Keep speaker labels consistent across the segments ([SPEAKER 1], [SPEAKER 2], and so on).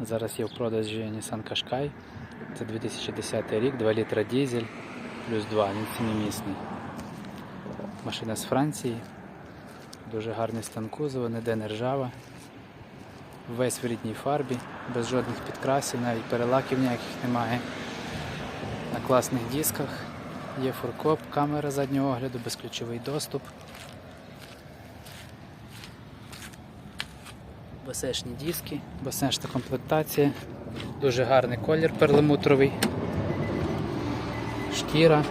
[SPEAKER 1] Зараз є в продажі Nissan Qashqai. Це 2010 рік, 2 літра дизель, плюс 2, він сімимісний. Машина з Франції. Дуже гарний стан кузова, ніде не ржава. Весь в рідній фарбі, без жодних підкрасів, навіть перелаків ніяких немає. На класних дисках. Є фуркоп, камера заднього огляду, безключовий доступ. Басешні диски, басешна комплектація, дуже гарний колір перламутровий, шкіра,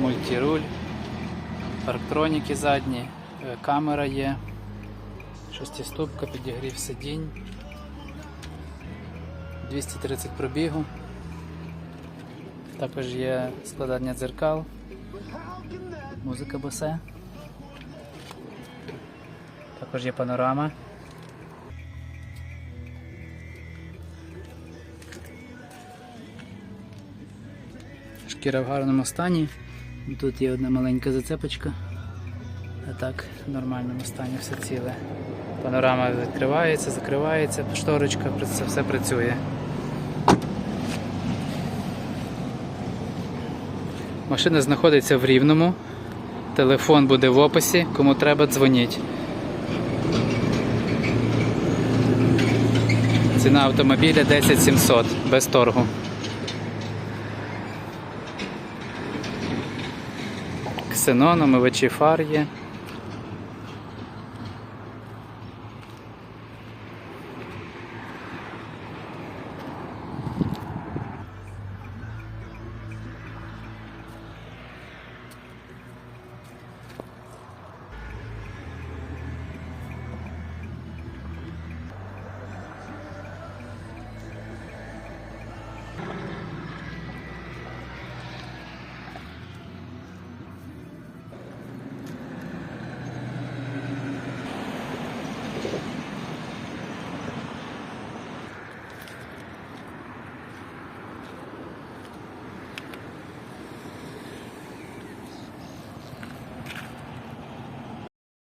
[SPEAKER 1] мультируль, парктроніки задні, е, камера є, шестиступка, підігрів сидінь, 230 пробігу. Також є складання дзеркал, музика босе. Також є панорама. Шкіра в гарному стані. Тут є одна маленька зацепочка. А так, в нормальному стані все ціле. Панорама відкривається, закривається, шторочка, це все працює. Машина знаходиться в Рівному. Телефон буде в описі, кому треба дзвоніть. Ціна автомобіля 10 700 без торгу. Ксенон, омивачі фар є.